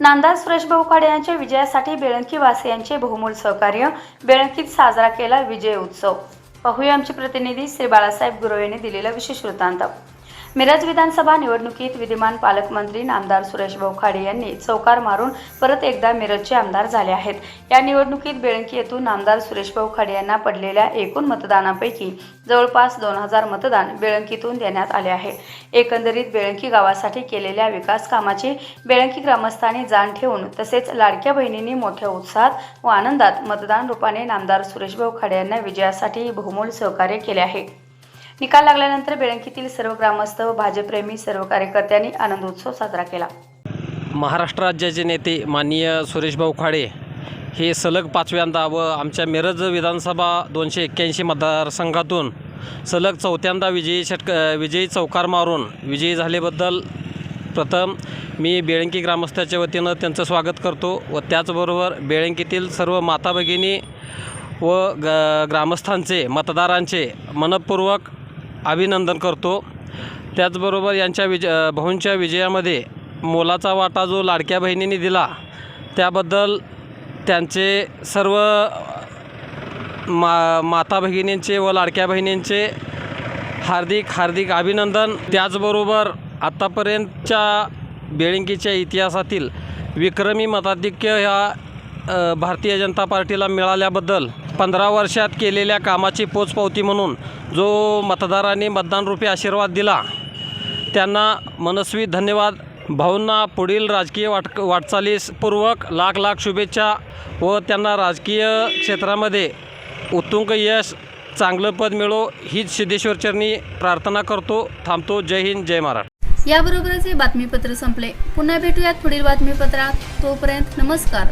नांदास सुरेश भाऊ खाडे यांच्या विजयासाठी बेळंकी वासियांचे बहुमोल सहकार्य. बेळंकीत साजरा केला विजय उत्सव. पाहूया आमचे प्रतिनिधी श्री बाळासाहेब गुरव यांनी दिलेला विशेष वृत्तांत. मिरज विधानसभा निवडणुकीत विद्यमान पालकमंत्री नामदार सुरेश बोखाडे खाडे यांनी चौकार मारून परत एकदा मिरजचे आमदार झाले आहेत. या निवडणुकीत बेळंकी येथून नामदार सुरेश बोखाडे यांना पडलेल्या एकूण मतदानापैकी जवळपास दोन हजार मतदान बेळंकीतून देण्यात आले आहे. एकंदरीत बेळंकी गावासाठी केलेल्या विकास कामाची बेळंकी ग्रामस्थांनी जाण ठेवून तसेच लाडक्या बहिणींनी मोठ्या उत्साहात व आनंदात मतदान रूपाने नामदार सुरेशभाऊ खाडे यांना विजयासाठी बहुमोल सहकार्य केले आहे. निकाल लागल्यानंतर बेळंकीतील सर्व ग्रामस्थ व भाजपप्रेमी सर्व कार्यकर्त्यांनी आनंद उत्सव साजरा केला. महाराष्ट्र राज्याचे नेते माननीय सुरेशभाऊ खाडे हे सलग पाचव्यांदा व आमच्या मिरज विधानसभा दोनशे एक्क्याऐंशी मतदारसंघातून सलग चौथ्यांदा विजयी षटक विजयी चौकार मारून विजयी झाल्याबद्दल प्रथम मी बेळंकी ग्रामस्थाच्या वतीनं त्यांचं स्वागत करतो व त्याचबरोबर बेळंकीतील सर्व माता भगिनी व ग ग्रामस्थांचे मतदारांचे मनपूर्वक अभिनंदन करतो. त्याचबरोबर यांच्या विज भाऊंच्या विजयामध्ये मोलाचा वाटा जो लाडक्या बहिणींनी दिला त्याबद्दल त्यांचे सर्व मा माता भगिनींचे व लाडक्या बहिणींचे हार्दिक हार्दिक अभिनंदन. त्याचबरोबर आत्तापर्यंतच्या बेळंकीच्या इतिहासातील विक्रमी मताधिक्य ह्या भारतीय जनता पार्टीला मिळाल्याबद्दल पंधरा वर्षात केलेल्या कामाची पोचपावती म्हणून जो मतदारांनी मतदानरूपी आशीर्वाद दिला त्यांना मनस्वी धन्यवाद. भाऊंना पुढील राजकीय वाट वाटचालीसपूर्वक लाख लाख शुभेच्छा व त्यांना राजकीय क्षेत्रामध्ये उत्तुंग यश चांगलं पद मिळो हीच सिद्धेश्वरचरणी प्रार्थना करतो. थांबतो. जय हिंद जय महाराष्ट्र. याबरोबरच हे बातमीपत्र संपले. पुन्हा भेटूयात पुढील बातमीपत्रात. तोपर्यंत नमस्कार.